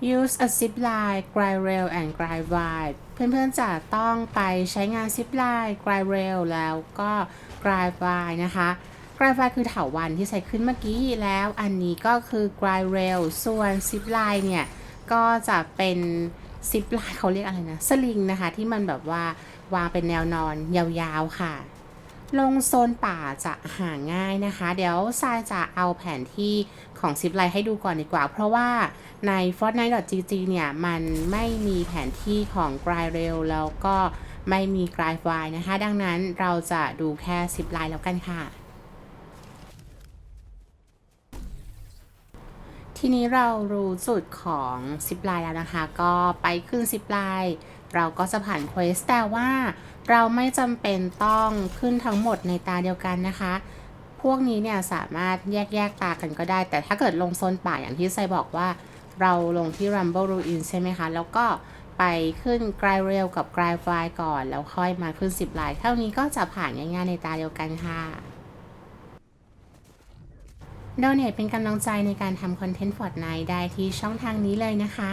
use a zip line glide rail and glide wide เพื่อนๆจะต้องไปใช้งาน zip line glide rail แล้วก็ glide wide นะคะ glide wide คือเถาวันที่ใส่ขึ้นเมื่อกี้แล้วอันนี้ก็คือ glide rail ส่วน zip line เนี่ย ก็จะเป็น zip line เขาเรียกอะไรนะ สลิงนะคะ ที่มันแบบว่าวางเป็นแนวนอนยาวๆค่ะ ลงโซนป่าจะหาง่ายนะคะ เดี๋ยวทรายจะเอาแผนที่ของซิปไลให้ดูก่อนดีกว่า เพราะว่าใน fortnite.gg เนี่ย มันไม่มีแผนที่ของ g r i d Rail แล้วก็ไม่มี g r i d w i นะคะ ดังนั้นเราจะดูแค่ซิปไลแล้วกันค่ะ ทีนี้เรารู้จุดของซิปไลแล้วนะคะ ก็ไปขึ้นซิปไล เราก็จะผ่านเควสแต่ว่าเราไม่จำเป็นต้องขึ้นทั้งหมดในตาเดียวกันนะคะ พวกนี้เนี่ยสามารถแยกแยกตากันก็ได้ แต่ถ้าเกิดลงโซนป่าอย่างที่ไซบอกว่า เราลงที่ Rumble Ruin ใช่ไหมคะ แล้วก็ไปขึ้น g r i d Rail กับ g r i d f i ก่อน แล้วค่อยมาขึ้นซิปไลน์เท่านี้ก็จะผ่านง่ายๆในตาเดียวกันค่ะโดเนทเป็นกำลังใจในการทำคอนเทนต์ Fortnite ได้ที่ช่องทางนี้เลยนะคะ